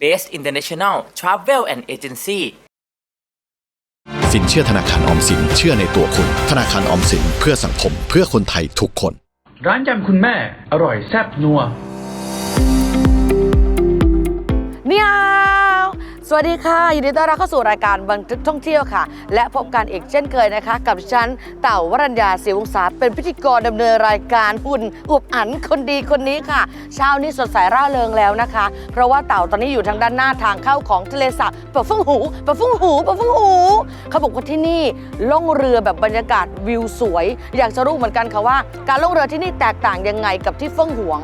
Base International Travel and Agency สินเชื่อธนาคารออมสินเชื่อในตัวคุณ ธนาคารออมสินเพื่อสังคมเพื่อคนไทยทุกคน ร้านยำคุณแม่ อร่อยแซ่บนัว สวัสดีค่ะยินดีต้อนรับเข้าสู่รายการบันทึกท่องเที่ยวค่ะ และพบกันอีกเช่นเคยนะคะ กับฉันเต่าวรัญญาศรีวงศาเป็นพิธีกรดำเนินรายการหุ่นอุบอันคนดีคนนี้ค่ะ เช้านี้สดใสร่าเริงแล้วนะคะ เพราะว่าเต่าตอนนี้อยู่ทางด้านหน้าทางเข้าของทะเลสาบปะฟึ่งหูปะฟึ่งหูปะฟึ่งหูเขาบอกว่าที่นี่ล่องเรือแบบบรรยากาศวิวสวย อยากจะรู้เหมือนกันค่ะว่า การล่องเรือที่นี่แตกต่างยังไงกับที่เฟื่องหวง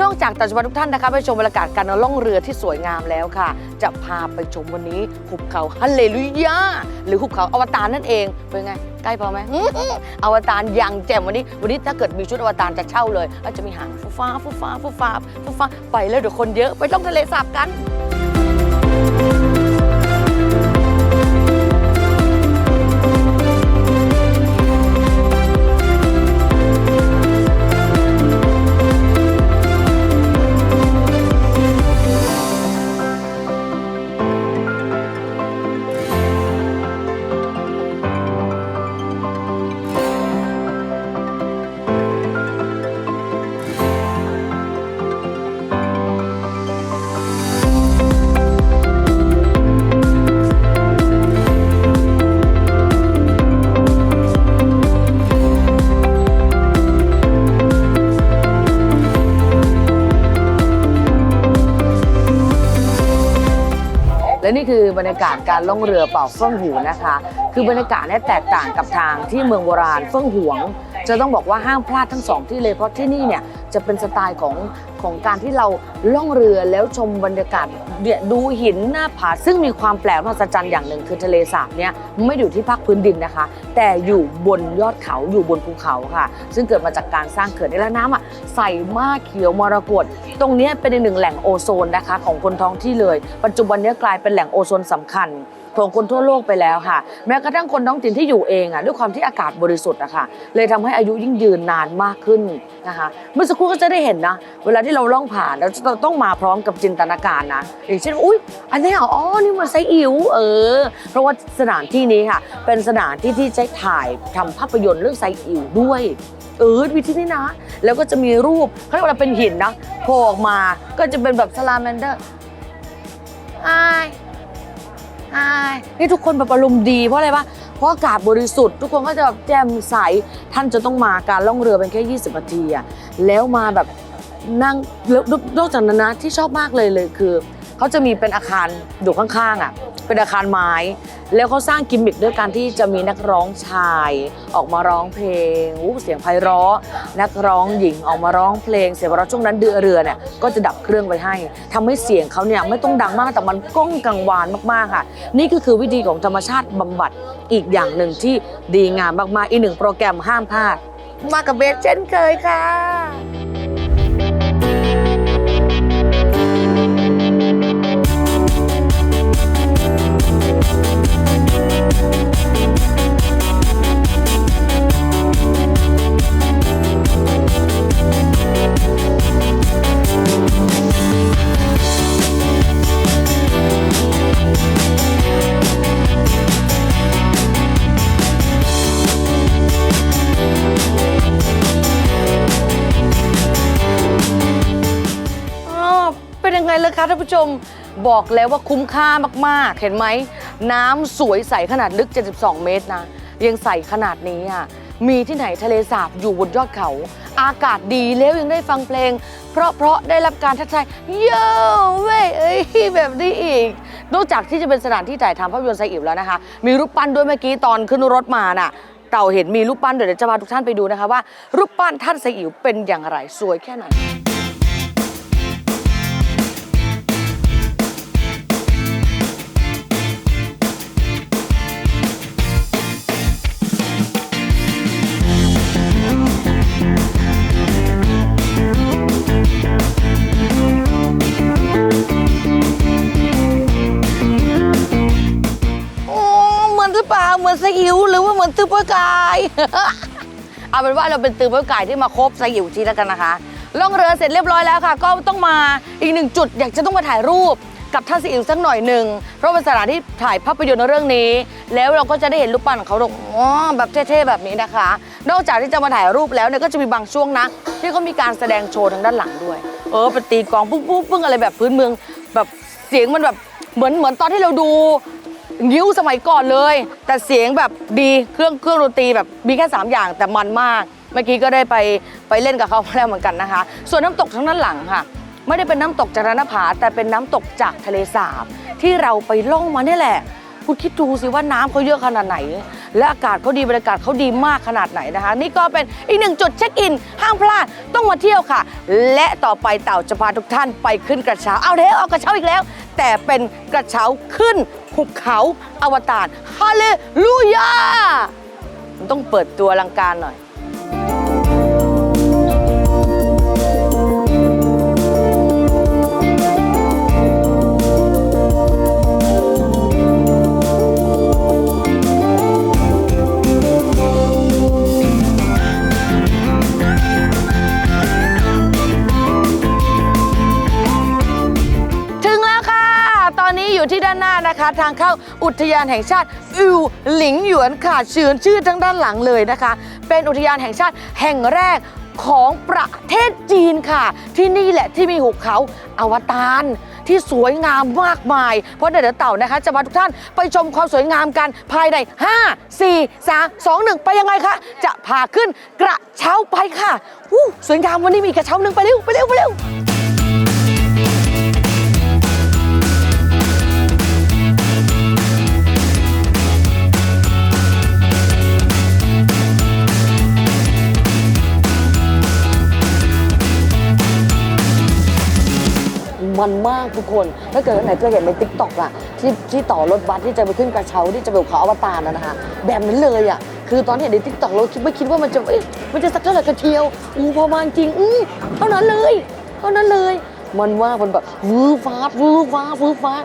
นอกจากตัดชมทุกท่านนะคะไปชมบรรยากาศการล่องเรือที่สวยงามแล้วค่ะ จะพาไปชมวันนี้หุบเขาฮัลเลลูยาหรือหุบเขาอวตารนั่นเองเป็นไงใกล้พอไหมอวตารยังแจ่มวันนี้ วันนี้ถ้าเกิดมีชุดอวตารจะเช่าเลยแล้วจะมีหางฟูฟ้าฟูฟ้าฟูฟ้าฟูฟ้าไปแล้วเดี๋ยวคนเยอะไปท่องทะเลสาบกัน บรรยากาศการล่องเรือเป่าเฟื่องหูนะคะ คือบรรยากาศเนี่ยแตกต่างกับทางที่เมืองโบราณเฟื่องหวง จะต้องบอกว่าห้ามพลาดทั้งสองที่เลยเพราะที่นี่เนี่ย จะเป็นสไตล์ของของการที่เราล่องเรือแล้วชมบรรยากาศเนี่ยดูหินหน้าผาซึ่งมีความแปลกมหัศจรรย์อย่างหนึ่งคือทะเลสาบเนี่ยไม่อยู่ที่ภาคพื้นดินนะคะ แต่อยู่บนยอดเขาอยู่บนภูเขาค่ะ ซึ่งเกิดมาจากการสร้างเขื่อนและน้ำอะใสมากเขียวมรกตตรงนี้เป็นอีกหนึ่งแหล่งโอโซนนะคะ ของคนท้องที่เลย ปัจจุบันนี้กลายเป็นแหล่งโอโซนสำคัญ ของคนทั่วโลกไปแล้วค่ะ แม้กระทั่งคนท้องถิ่นที่อยู่เองอะด้วยความที่อากาศบริสุทธิ์อะค่ะเลยทำให้อายุยิ่งยืนนานมากขึ้นนะคะเมื่อสักครู่ก็จะได้เห็นนะ เวลาที่เราล่องผ่านเราจะต้องมาพร้อมกับจินตนาการนะอย่างเช่นอุ้ยอันนี้อ๋อนี่มันไซอิ๋วเออ เพราะว่าสถานที่นี้ค่ะ เป็นสถานที่ที่ใช้ถ่ายทำภาพยนตร์เรื่องไซอิ๋วด้วยเออมีที่นี่นะ แล้วก็จะมีรูปเขาเรียกว่าเป็นหินนะโผล่ออกมาก็จะเป็นแบบสลาแมนเดอร์ไอ ใช่นี่ทุกคนแบบอารมณ์ดีเพราะอะไรปะเพราะอากาศบริสุทธิ์ ทุกคนก็จะแบบแจ่มใส ท่านจะต้องมาการล่องเรือเป็นแค่ 20นาทีอะแล้วมาแบบนั่งแล้วนอกจากนั้นนะที่ชอบมากเลยเลยคือ เขาจะมีเป็นอาคารอยู่ข้างๆอะเป็นอาคารไม้ แล้วเขาสร้างกิมมิคด้วยการที่จะมีนักร้องชายออกมาร้องเพลงเสียงไพเราะ นักร้องหญิงออกมาร้องเพลง เสียงไพเราะช่วงนั้นเดือเรือเนี่ยก็จะดับเครื่องไว้ให้ทำให้เสียงเขาเนี่ยไม่ต้องดังมากแต่มันก้องกังวานมากๆค่ะ นี่ก็คือวิธีของธรรมชาติบำบัดอีกอย่างหนึ่งที่ดีงามมากๆอีกหนึ่งโปรแกรมห้ามพลาด มากับเบสเช่นเคยค่ะ ยังไงเลยคะท่านผู้ชมบอกแล้วว่าคุ้มค่ามากๆ เห็นไหม น้ำสวยใสขนาดลึก 72 เมตรนะ ยังใสขนาดนี้อะมีที่ไหนทะเลสาบอยู่บนยอดเขา อากาศดีแล้วยังได้ฟังเพลง เพราะเพราะได้รับการทักทายเย้เว้ยเอ้ยแบบนี้อีก นอกจากที่จะเป็นสถานที่ถ่ายทำภาพยนตร์ไซอิ๋วแล้วนะคะ มีรูปปั้นด้วยเมื่อกี้ตอนขึ้นรถมาน่ะ เต่าเห็นมีรูปปั้นเดี๋ยวจะพาทุกท่านไปดูนะคะว่า รูปปั้นท่านไซอิ๋วเป็นอย่างไรสวยแค่ไหน มือนตือป้ยกาย เอาเป็นว่าเราเป็นตื้อป้ยกายที่มาครบไซอิ๋วทีแล้วกันนะคะล่องเรือเสร็จเรียบร้อยแล้วค่ะ ก็ต้องมาอีกหนึ่งจุด อยากจะต้องมาถ่ายรูปกับท่าซีอิ๋วสักหน่อยหนึ่งเพราะเป็นสถานที่ถ่ายภาพยนตร์เรื่องนี้ แล้วเราก็จะได้เห็นรูปปั้นของเขาอ๋อแบบเท่ๆแบบนี้นะคะ นอกจากที่จะมาถ่ายรูปแล้วเนี่ยก็จะมีบางช่วงนะ ที่เขามีการแสดงโชว์ทางด้านหลังด้วย เออเป็นตีกองปุ้งปุ้งปุ้งอะไรแบบพื้นเมือง แบบเสียงมันแบบเหมือนเหมือนตอนที่เราดู ยิ้วสมัยก่อนเลย แต่เสียงแบบดีเครื่องเครื่องดนตรีแบบมีแค่ 3 อย่างแต่มันมาก เมื่อกี้ก็ได้ไปไปเล่นกับเขามาแล้วเหมือนกันนะคะ ส่วนน้ำตกทั้งนั้นหลังค่ะ ไม่ได้เป็นน้ำตกจากระนาผาแต่เป็นน้ำตกจากทะเลสาบที่เราไปล่องมาเนี่ยแหละ คุณคิดดูสิว่าน้ำเขาเยอะขนาดไหน และอากาศเขาดีบรรยากาศเขาดีมากขนาดไหนนะคะ นี่ก็เป็นอีกหนึ่งจุดเช็คอิน ห้ามพลาดต้องมาเที่ยวค่ะ และต่อไปเต่าจะพาทุกท่านไปขึ้นกระเช้าเอาเล้วเอากระเช้าอีกแล้ว แต่เป็นกระเช้าขึ้นหุบเขาอวตารฮาเลลูยามันต้องเปิดตัวอลังการหน่อย นที่ด้านหน้านะคะ ทางเข้าอุทยานแห่งชาติอิวหลิงหยวนค่ะชื่อชื่อทั้งด้านหลังเลยนะคะ เป็นอุทยานแห่งชาติแห่งแรกของประเทศจีนค่ะ ที่นี่แหละที่มีหุบเขาอวตารที่สวยงามมากมาย เพราะเดี๋ยวเต่านะคะ จะพาทุกท่านไปชมความสวยงามกันภายใน 5 4 3 2 1 ไปยังไงคะ จะพาขึ้นกระเช้าไปค่ะอู้สวยงามวันนี้มีกระเช้าหนึ่งไปเร็ว ไปเร็ว ไปเร็ว มันมากทุกคน ถ้าเกิดไหนเคยเห็นในติ๊กต็อกอะที่ที่ต่อรถบัสที่จะไปขึ้นกระเช้าที่จะไปเขาอวตารนะนะคะ แบบนั้นเลยอะคือตอนที่เห็นในติ๊กตอกเราคิดไม่คิดว่ามันจะเอ๊ะมันจะสักเท่าไหร่กระเทียวอู้พอมาจริงอู้เท่านั้นเลยเท่านั้นเลย มันว่ามันแบบวื้อฟ้าดวื้อฟ้าดวื้อฟ้าด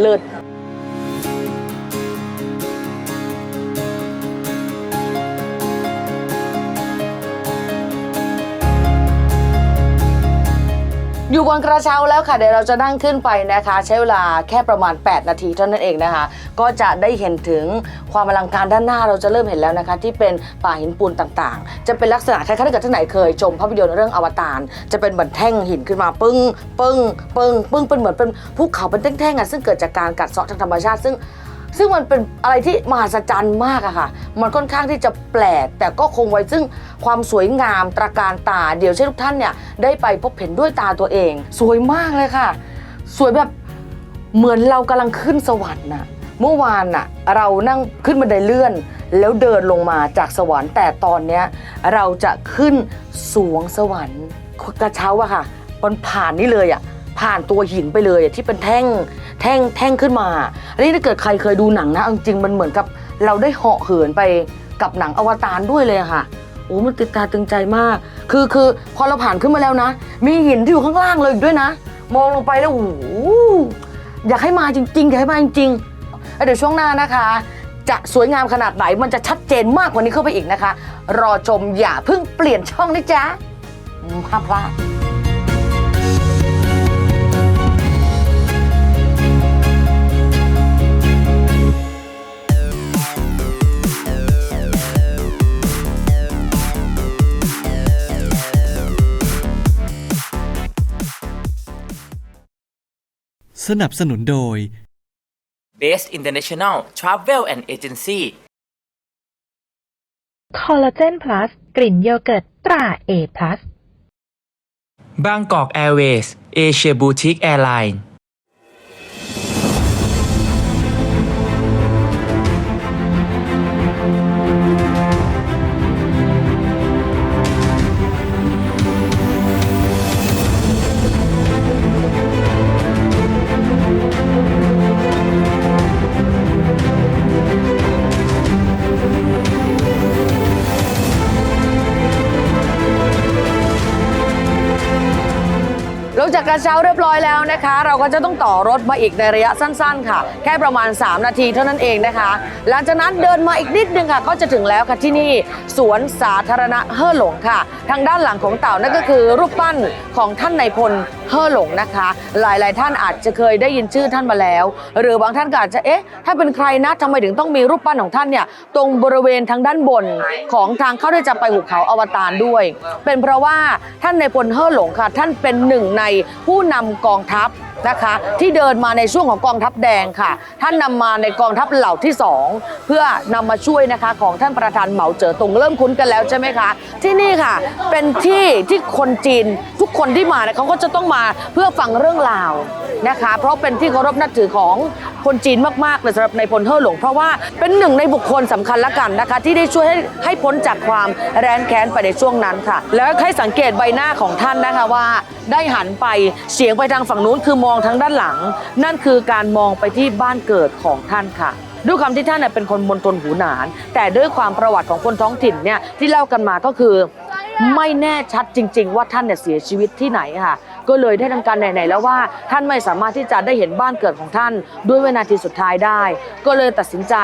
เลิศ อยู่บนกระเช้าแล้วค่ะเดี๋ยวเราจะนั่งขึ้นไปนะคะ ใช้เวลาแค่ประมาณ 8 นาทีเท่านั้นเองนะคะ ก็จะได้เห็นถึงความอลังการด้านหน้าเราจะเริ่มเห็นแล้วนะคะ ที่เป็นป่าหินปูนต่างๆ จะเป็นลักษณะคล้ายๆถ้าเกิดท่านไหนเคยชมภาพยนตร์เรื่องอวตารจะเป็นเหมือนแท่งหินขึ้นมาปึ้งปึ้งปึ้งปึ้งเป็นเหมือนเป็นภูเขาเป็นแท่งๆอะซึ่งเกิดจากการกัดเซาะทางธรรมชาติซึ่ง ซึ่งมันเป็นอะไรที่มหัศจรรย์มากอะค่ะ มันค่อนข้างที่จะแปลก แต่ก็คงไว้ซึ่งความสวยงามตระการตา เดี๋ยวให้ทุกท่านเนี่ยได้ไปพบเห็นด้วยตาตัวเอง สวยมากเลยค่ะ สวยแบบเหมือนเรากำลังขึ้นสวรรค์น่ะ เมื่อวานน่ะเรานั่งขึ้นบันไดเลื่อน แล้วเดินลงมาจากสวรรค์ แต่ตอนเนี้ยเราจะขึ้นสวงสวรรค์กระเช้าอะค่ะมันผ่านนี่เลยอะ ผ่านตัวหินไปเลยที่เป็นแท่งแท่งแท่งขึ้นมาอันนี้ถ้าเกิดใครเคยดูหนังนะจริงมันเหมือนกับเราได้เหาะเหินไปกับหนังอวตารด้วยเลยค่ะโอ้มันติดตาตึงใจมาก คือคือพอเราผ่านขึ้นมาแล้วนะ มีหินที่อยู่ข้างล่างเลยอีกด้วยนะ มองลงไปแล้วโอ้โหอยากให้มาจริงๆอยากให้มาจริงๆเดี๋ยวช่วงหน้านะคะ จะสวยงามขนาดไหนมันจะชัดเจนมากกว่านี้เข้าไปอีกนะคะ รอชมอย่าเพิ่งเปลี่ยนช่องนะจ๊ะห้ามพลาด สนับสนุนโดย Best International Travel and Agency คอลลาเจนพลัสกลิ่นโยเกิร์ตตราเอพลัสบางกอกแอร์เวย์สเอเชียบูติกแอร์ไลน์ งจากกระเช้าเรียบร้อยแล้วนะคะ เราก็จะต้องต่อรถมาอีกในระยะสั้น ๆ ค่ะ แค่ประมาณ 3 นาทีเท่านั้นเองนะคะ หลังจากนั้นเดินมาอีกนิดนึงค่ะ ก็จะถึงแล้วค่ะที่นี่สวนสาธารณะเฮ่อหลงค่ะ ทางด้านหลังของเต่านั่นก็คือรูปปั้นของท่านนายพลเฮ่อหลงนะคะ หลายๆ ท่านอาจจะเคยได้ยินชื่อท่านมาแล้ว หรือบางท่านก็อาจจะเอ๊ะถ้าเป็นใครนะทำไมถึงต้องมีรูปปั้นของท่านเนี่ยตรงบริเวณทางด้านบนของทางเข้าที่จะไปหุบเขาอวตารด้วย เป็นเพราะว่าท่านนายพลเฮ่อหลงค่ะ ท่านเป็นหนึ่งในผู้นำกองทัพนะคะ ที่เดินมาในช่วงของกองทัพแดงค่ะ ท่านนำมาในกองทัพเหล่าที่สองเพื่อนำมาช่วยนะคะของท่านประธานเหมาเจ๋อตงเริ่มคุ้นกันแล้วใช่ไหมคะ ที่นี่ค่ะเป็นที่ที่คนจีน กคนที่มาเนี่ยเขาก็จะต้องมาเพื่อฟังเรื่องราวนะคะ เพราะเป็นที่เคารพนับถือของคนจีนมากๆเลยสำหรับในพลเฮ่อหลง เพราะว่าเป็นหนึ่งในบุคคลสำคัญละกันนะคะ ที่ได้ช่วยให้ให้พ้นจากความแร้นแค้นไปในช่วงนั้นค่ะ แล้วให้สังเกตใบหน้าของท่านนะคะว่า ได้หันไปเสียงไปทางฝั่งนู้นคือมองทางด้านหลัง นั่นคือการมองไปที่บ้านเกิดของท่านค่ะด้วยความที่ท่านเป็นคนมณฑลหูหนาน แต่ด้วยความประวัติของคนท้องถิ่นเนี่ยที่เล่ากันมาก็คือ ไม่แน่ชัดจริง ๆ ว่าท่านเนี่ยเสียชีวิตที่ไหนค่ะ ก็เลยได้ทำการไหนๆแล้วว่าท่านไม่สามารถที่จะได้เห็นบ้านเกิดของท่าน ด้วยวินาทีสุดท้ายได้ ก็เลยตัดสินใจ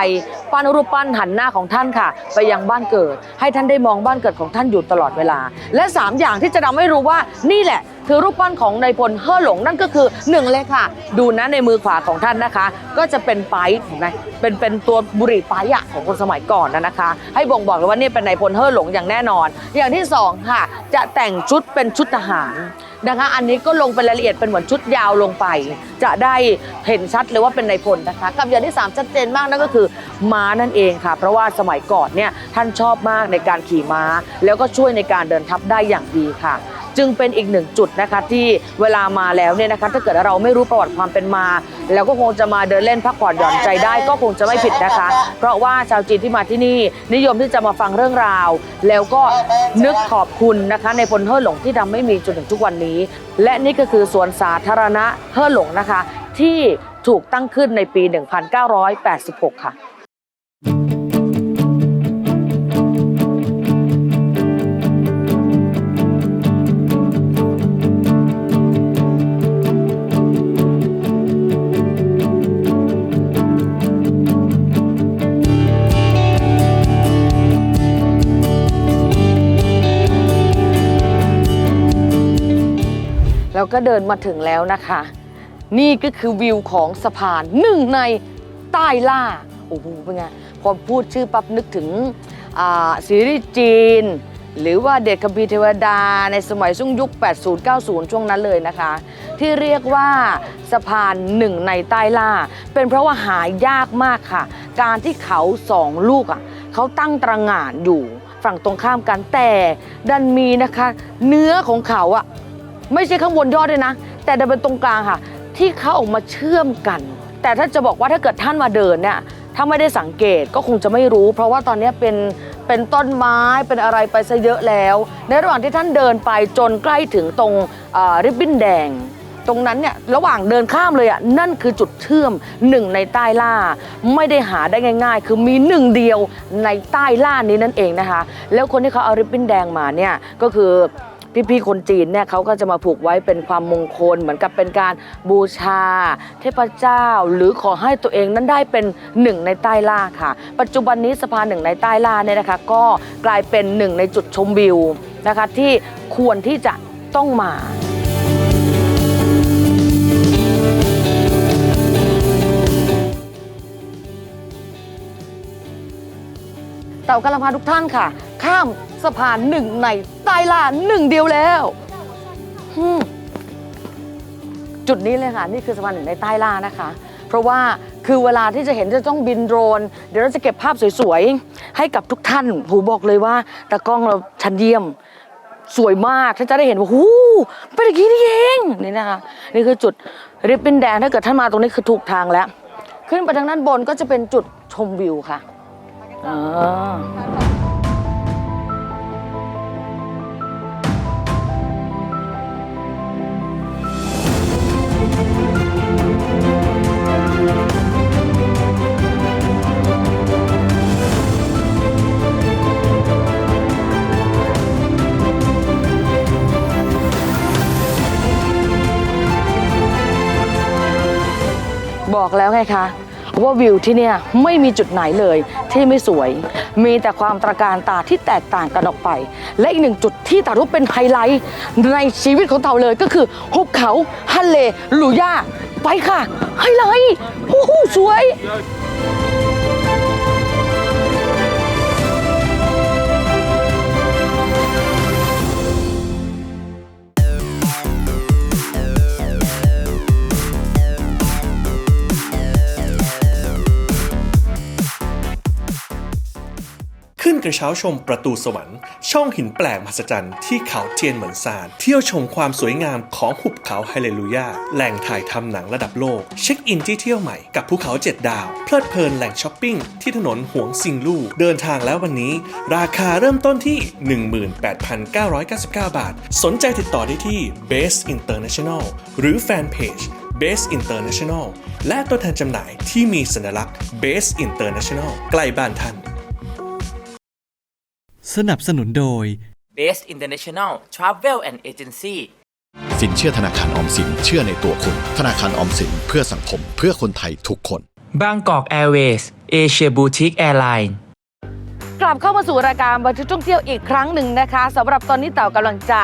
ปั้นรูปปั้นหันหน้าของท่านค่ะ ไปยังบ้านเกิด ให้ท่านได้มองบ้านเกิดของท่านอยู่ตลอดเวลา และสามอย่างที่จะทำให้รู้ว่านี่แหละคือรูปปั้นของนายพลเฮ่อหลงนั่นก็คือหนึ่งเลยค่ะ ดูนะในมือขวาของท่านนะคะ ก็จะเป็นไปป์เห็นไหมเป็นเป็นตัวบุหรี่ไปอะของคนสมัยก่อนนะนะคะ ให้บ่งบอกเลยว่านี่เป็นนายพลเฮ่อหลงอย่างแน่นอน อย่างที่สองค่ะ จะแต่งชุดเป็นชุดทหารนะคะ อันนี้ก็ลงเป็นรายละเอียดเป็นเหมือนชุดยาวลงไป จะได้เห็นชัดเลยว่าเป็นนายพลนะคะ กับอย่างที่สามชัดเจนมากนั่นก็คือม้านั่นเองค่ะ เพราะว่าสมัยก่อนเนี่ยท่านชอบมากในการขี่ม้า แล้วก็ช่วยในการเดินทัพได้อย่างดีค่ะ จึงเป็นอีกหนึ่งจุดนะคะที่เวลามาแล้วเนี่ยนะคะถ้าเกิดเราไม่รู้ประวัติความเป็นมา แล้วก็คงจะมาเดินเล่นพักผ่อนหย่อนใจได้ ก็คงจะไม่ผิดนะคะ เพราะว่าชาวจีนที่มาที่นี่ นิยมที่จะมาฟังเรื่องราว แล้วก็นึกขอบคุณนะคะ ในพลเฮ่อหลงที่ทำให้มีจนถึงทุกวันนี้ และนี่ก็คือสวนสาธารณะเฮ่อหลงนะคะ ที่ถูกตั้งขึ้นในปี 1986 ค่ะ ก็เดินมาถึงแล้วนะคะ นี่ก็คือวิวของสะพานหนึ่งในใต้ล่าโอ้โหเป็นไงพอพูดชื่อปั๊บนึกถึงซีรีส์จีน หรือว่าเด็กคัมภีร์เทวดาในสมัยช่วงยุค 80-90 ช่วงนั้นเลยนะคะ ที่เรียกว่าสะพานหนึ่งในใต้ล่า เป็นเพราะว่าหายากมากค่ะ การที่เขาสองลูกอะเขาตั้งตระหง่านอยู่ฝั่งตรงข้ามกันแต่ดันมีนะคะ เนื้อของเขาอะ ไม่ใช่ข้างบนยอดด้วยนะ แต่เป็นตรงกลางค่ะ ที่เขาออกมาเชื่อมกัน แต่ถ้าจะบอกว่าถ้าเกิดท่านมาเดินเนี่ยถ้าไม่ได้สังเกตก็คงจะไม่รู้ เพราะว่าตอนนี้เป็นเป็นต้นไม้เป็นอะไรไปซะเยอะแล้ว ในระหว่างที่ท่านเดินไปจนใกล้ถึงตรงริบบิ้นแดง ตรงนั้นเนี่ยระหว่างเดินข้ามเลยอะนั่นคือจุดเชื่อมหนึ่งในใต้ล่า ไม่ได้หาได้ง่าย ๆ คือมีหนึ่งเดียวในใต้ล่านี้นั่นเองนะคะ แล้วคนที่เขาเอาริบบิ้นแดงมาเนี่ยก็คือ พี่ๆคนจีนเนี่ยเขาก็จะมาผูกไว้เป็นความมงคล เหมือนกับเป็นการบูชา เทพเจ้า หรือขอให้ตัวเองนั้นได้เป็นหนึ่งในใต้ล่าค่ะ ปัจจุบันนี้สะพานหนึ่งในใต้ล่าเนี่ยนะคะ ก็กลายเป็นหนึ่งในจุดชมวิวนะคะที่ควรที่จะต้องมาเต่ากำลังพาทุกท่านค่ะ ข้าม สะพานหนึ่งในใต้ล่าหนึ่งเดียวแล้วอืมจุดนี้เลยค่ะนี่คือสะพานหนึ่งในใต้ล่านะคะ เพราะว่าคือเวลาที่จะเห็นจะต้องบินโดรน เดี๋ยวเราจะเก็บภาพสวยๆ ให้กับทุกท่านหูบอกเลยว่าตากล้องเราชันเยี่ยมสวยมากท่านจะได้เห็นว่าหูเป็นอย่างนี้นี่เองนี่นะคะนี่คือจุดริบบิ้นแดงถ้าเกิดท่านมาตรงนี้คือถูกทางแล้ว ขึ้นไปทางด้านบนก็จะเป็นจุดชมวิวค่ะอ่า บอกแล้วไงคะว่าวิวที่เนี่ยไม่มีจุดไหนเลยที่ไม่สวย มีแต่ความตระการตาที่แตกต่างกันออกไป และอีกหนึ่งจุดที่ตารุปเป็นไฮไลท์ในชีวิตของเต่าเลยก็คือหุบเขาฮัลเลลูย่าไปค่ะไฮไลท์โอ้โหสวย เช้าชมประตูสวรรค์ ช่องหินแปลกมหัศจรรย์ที่เขาเทียนเหมือนซาน เที่ยวชมความสวยงามของหุบเขาไฮเลลูยา แหล่งถ่ายทำหนังระดับโลก เช็คอินที่เที่ยวใหม่กับภูเขาเจ็ดดาว เพลิดเพลินแหล่งช้อปปิ้งที่ถนนหวงซิงลู่ เดินทางแล้ววันนี้ ราคาเริ่มต้นที่ 18,999 บาท สนใจติดต่อได้ที่ Base International หรือแฟนเพจ Base International และตัวแทนจำหน่ายที่มีสัญลักษณ์ Base International ใกล้บ้านท่าน สนับสนุนโดย Base International Travel and Agency สินเชื่อธนาคารออมสินเชื่อในตัวคุณ ธนาคารออมสินเพื่อสังคมเพื่อคนไทยทุกคน บางกอกแอร์เวย์เอเชียบูติกแอร์ไลน์กลับเข้ามาสู่รายการบันทึกท่องเที่ยวอีกครั้งหนึ่งนะคะสำหรับตอนนี้เต่ากำลังจะ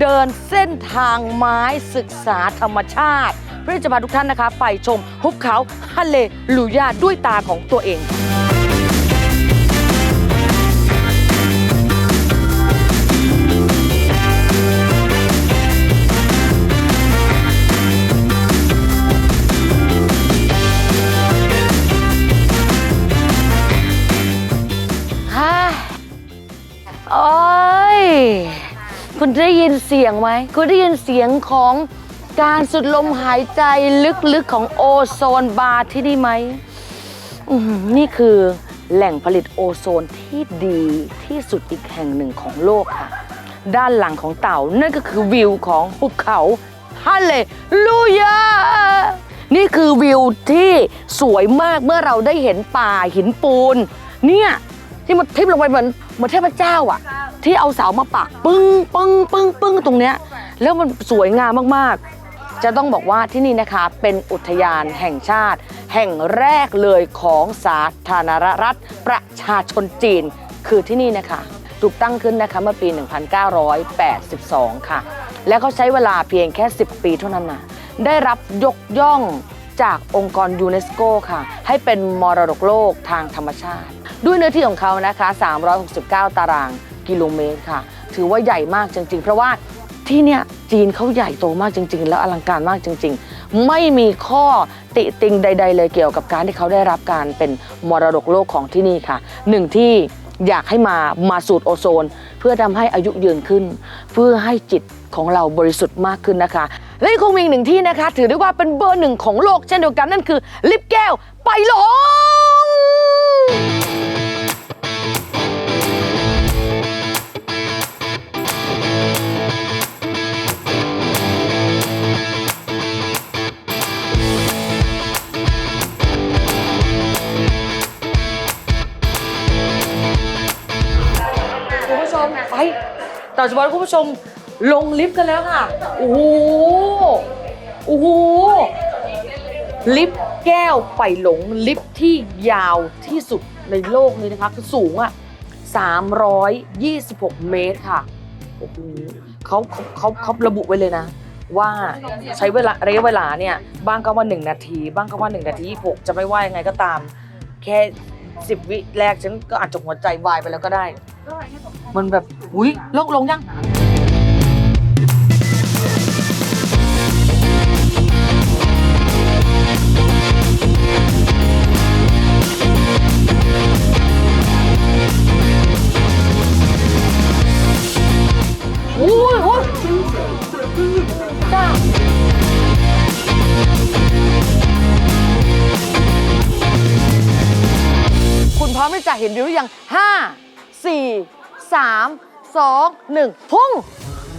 เดินเส้นทางไม้ศึกษาธรรมชาติ เพื่อจะพาทุกท่านนะคะ ไปชมหุบเขาฮันเลลูยาด้วยตาของตัวเอง คุณได้ยินเสียงไหมคุณได้ยินเสียงของการสุดลมหายใจลึกๆของโอโซนบาร์ที่นี่ไหมอื้อหือนี่คือแหล่งผลิตโอโซนที่ดีที่สุดอีกแห่งหนึ่งของโลกค่ะ ด้านหลังของเต่านั่นก็คือวิวของหุบเขาฮัลเลลูยา นี่คือวิวที่สวยมากเมื่อเราได้เห็นป่าหินปูน เนี่ยี่มันทิ่มลงไปเหมือนเหมือนเทพเจ้าอะที่เอาเสามาปักปึ้งปึ้งปึ้งปึ้งตรงเนี้ยแล้วมันสวยงามมากๆ จะต้องบอกว่าที่นี่นะคะเป็นอุทยานแห่งชาติ แห่งแรกเลยของสาธารณรัฐประชาชนจีนคือที่นี่นะคะถูกตั้งขึ้นนะคะเมื่อปี 1982 ค่ะ และเขาใช้เวลาเพียงแค่ 10 ปีเท่านั้นนะได้รับยกย่องจากองค์กรยูเนสโกค่ะ ให้เป็นมรดกโลกทางธรรมชาติ ด้วยเนื้อที่ของเขานะคะ 369 ตารางกิโลเมตรค่ะ ถือว่าใหญ่มากจริง ๆ เพราะว่าที่เนี่ยจีนเขาใหญ่โตมากจริง ๆ แล้วอลังการมากจริง ๆ ไม่มีข้อติติงใด ๆ เลยเกี่ยวกับการที่เขาได้รับการเป็นมรดกโลกของที่นี่ค่ะหนึ่งที่อยากให้มามาสูดโอโซน เพื่อทำให้อายุยืนขึ้น เพื่อให้จิตของเราบริสุทธิ์มากขึ้นนะคะ และคงมีหนึ่งที่นะคะ ถือได้ว่าเป็นเบอร์หนึ่งของโลกเช่นเดียวกันนั่นคือ ลิฟต์แก้วไปหลง ต่อจากนั้นคุณผู้ชมลงลิฟต์กันแล้วค่ะโอ้โหโอ้โหลิฟต์แก้วไปหลงลิฟต์ที่ยาวที่สุดในโลกนี้นะคะคือสูงอะ326 เมตรค่ะโอ้โหเขาเขาเขาเขาระบุไว้เลยนะ ว่าใช้เวลาระยะเวลาเนี่ยบ้างก็ว่า 1 นาที บ้างก็ว่า 1 นาที26จะไม่ว่ายังไงก็ตาม แค่ 10วิแรกฉันก็อาจจะหัวใจวายไปแล้วก็ได้ มันแบบ อุ้ยลงลงยัง 3 2 1 พุ่ง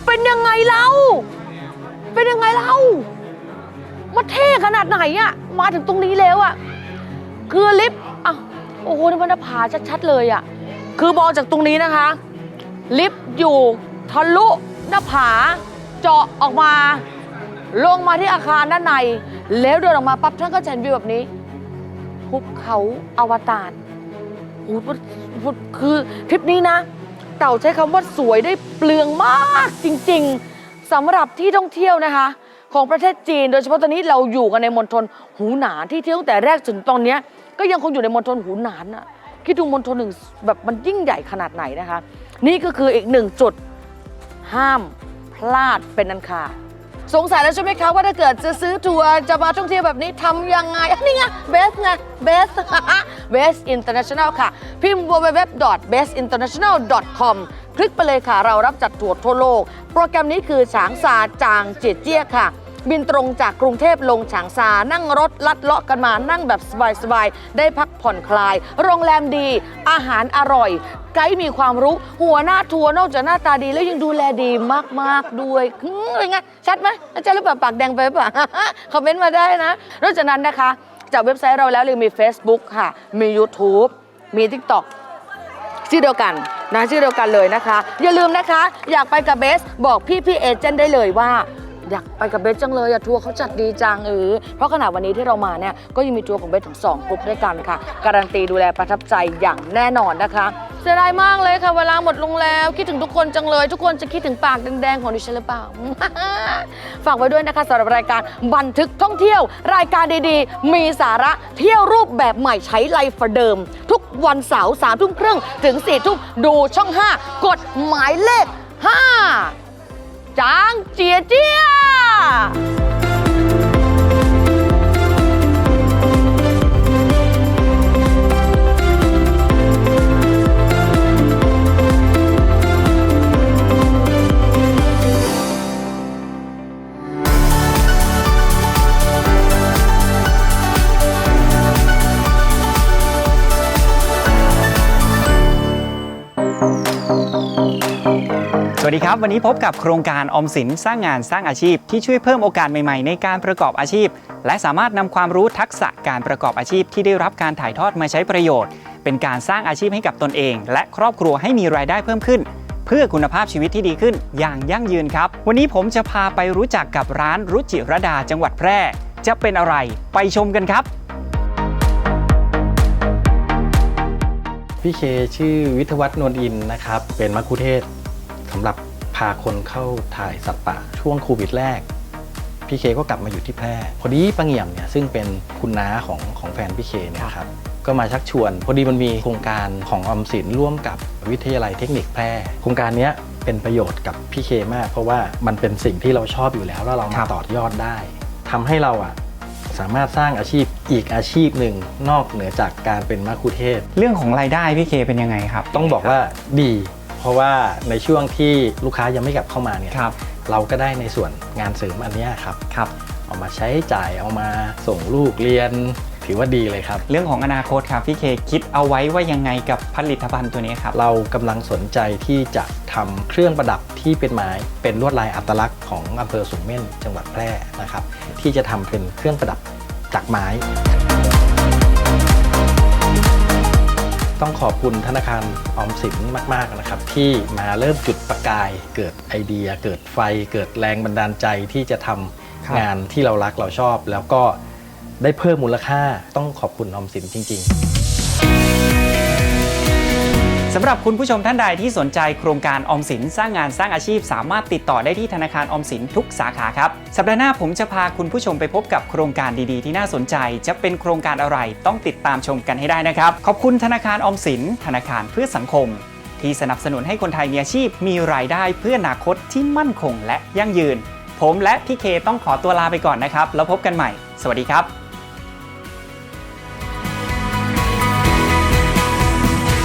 เป็นยังไงเราเป็นยังไงเรามาเท่ขนาดไหนอะมาถึงตรงนี้แล้วอะคือลิฟต์อะโอ้โหนี่มันหน้าผาชัดๆเลยอะคือมองจากตรงนี้นะคะ ลิฟต์อยู่ทะลุหน้าผา เจาะออกมา ลงมาที่อาคารด้านใน แล้วเดินออกมาปั๊บท่านก็จะเห็นวิวแบบนี้ภูเขาอวตารโอ้โหคือทริปนี้นะ เต่าใช้คำว่าสวยได้เปลืองมากจริงๆสำหรับที่ท่องเที่ยวนะคะ ของประเทศจีน โดยเฉพาะตอนนี้เราอยู่กันในมณฑลหูหนานที่เที่ยวตั้งแต่แรกจนตอนนี้ก็ยังคงอยู่ในมณฑลหูหนานอะคิดดูมณฑลหนึ่งแบบมันยิ่งใหญ่ขนาดไหนนะคะ นี่ก็คืออีกหนึ่งจุดห้ามพลาดเป็นอันขาด สงสัยแล้วใช่ไหมคะว่าถ้าเกิดจะซื้อทัวร์จะมาท่องเที่ยวแบบนี้ทำยังไงอันนี่ไงเบสไงเบสเบส international ค่ะ พิมพ์ www.bestinternational.com คลิกไปเลยค่ะ เรารับจัดทัวร์ทั่วโลก โปรแกรมนี้คือฉางซาจางเจียเจี้ยค่ะ บินตรงจากกรุงเทพลงฉางซา นั่งรถลัดเลาะกันมานั่งแบบสบายๆ ได้พักผ่อนคลาย โรงแรมดี อาหารอร่อย ไกด์มีความรู้ หัวหน้าทัวร์นอกจากหน้าตาดีแล้วยังดูแลดีมากๆด้วยอืมเป็นไงชัดไหมอาจารย์รือเปล่าปากแดงไปหรือเปล่าคอมเมนต์มาได้นะนอกจากนั้นนะคะ จากเว็บไซต์เราแล้วยังมี Facebook ค่ะ มี YouTube มี TikTok ชื่อเดียวกันนะชื่อเดียวกันเลยนะคะ อย่าลืมนะคะ อยากไปกับเบส บอกพี่พี่เอเจนต์ได้เลยว่า อยากไปกับเบสจังเลยอะทัวร์เขาจัดดีจังเออเพราะขณะวันนี้ที่เรามาเนี่ยก็ยังมีทัวร์ของเบสถึง2กลุ่มด้วยกันค่ะ การันตีดูแลประทับใจอย่างแน่นอนนะคะเสียดายมากเลยค่ะ เวลาหมดลงแล้ว คิดถึงทุกคนจังเลย ทุกคนจะคิดถึงปากแดงๆของดิฉันหรือเปล่า ฝากไว้ด้วยนะคะสำหรับรายการบันทึกท่องเที่ยว รายการดีๆ มีสาระเที่ยวรูปแบบใหม่ใช้ไลฟ์เดิม ทุกวันเสาร์สามทุ่มครึ่งถึงสี่ทุ่มดูช่อง 5 กดหมายเลข 5 จางเสวัสดีครับ วันนี้พบกับโครงการออมสินสร้างงานสร้างอาชีพ ที่ช่วยเพิ่มโอกาสใหม่ๆ ในการประกอบอาชีพ และสามารถนำความรู้ทักษะการประกอบอาชีพที่ได้รับการถ่ายทอดมาใช้ประโยชน์ เป็นการสร้างอาชีพให้กับตนเอง และครอบครัวให้มีรายได้เพิ่มขึ้น เพื่อคุณภาพชีวิตที่ดีขึ้นอย่างยั่งยืนครับ วันนี้ผมจะพาไปรู้จักกับร้านรุจิรดาจังหวัดแพร่ จะเป็นอะไรไปชมกันครับพี่เคชื่อวิทยวัฒน์นวลอินนะครับ เป็นมัคคุเทศก์ สำหรับพาคนเข้าถ่ายสัตว์ป่าช่วงโควิดแรกพี่เคก็กลับมาอยู่ที่แพร่ พอดีปังเหี่ยมเนี่ยซึ่งเป็นคุณน้าของของแฟนพี่เคเนี่ยครับก็มาชักชวน พอดีมันมีโครงการของออมสินร่วมกับวิทยาลัยเทคนิคแพร่ โครงการเนี้ยเป็นประโยชน์กับพี่เคมาก เพราะว่ามันเป็นสิ่งที่เราชอบอยู่แล้วแล้วเราครัมาบต่อยอดได้ทำให้เราอะสามารถสร้างอาชีพอีกอาชีพหนึ่งนอกเหนือจากการเป็นมัคคุเทศก์เรื่องของรายได้พี่เคเป็นยังไงครับ ต้องบอกว่าดี เพราะว่าในช่วงที่ลูกค้ายังไม่กลับเข้ามาเนี่ยครับเราก็ได้ในส่วนงานเสริมอันเนี้ยครับ ครับ เอามาใช้จ่ายเอามาส่งลูกเรียน ถือว่าดีเลยครับ เรื่องของอนาคตครับพี่เคคิดเอาไว้ว่ายังไงกับผลิตภัณฑ์ตัวนี้ครับ เรากำลังสนใจที่จะทำเครื่องประดับที่เป็นไม้เป็นลวดลายอัตลักษณ์ของอำเภอสูงเม่นจังหวัดแพร่นะครับ ที่จะทำเป็นเครื่องประดับจากไม้ ต้องขอบคุณธนาคารออมสินมาก ๆ นะครับ ที่มาเริ่มจุดประกาย เกิดไอเดีย เกิดไฟ เกิดแรงบันดาลใจที่จะทครับำงานที่เรารักเราชอบ แล้วก็ได้เพิ่มมูลค่าต้องขอบคุณออมสินจริง ๆ สำหรับคุณผู้ชมท่านใดที่สนใจโครงการออมสินสร้างงานสร้างอาชีพ สามารถติดต่อได้ที่ธนาคารออมสินทุกสาขาครับ สัปดาห์หน้าผมจะพาคุณผู้ชมไปพบกับโครงการดีๆ ที่น่าสนใจ จะเป็นโครงการอะไรต้องติดตามชมกันให้ได้นะครับ ขอบคุณธนาคารออมสิน ธนาคารเพื่อสังคม ที่สนับสนุนให้คนไทยมีอาชีพ มีรายได้เพื่ออนาคตที่มั่นคงและยั่งยืน ผมและพี่เคต้องขอตัวลาไปก่อนนะครับ แล้วพบกันใหม่ สวัสดีครับ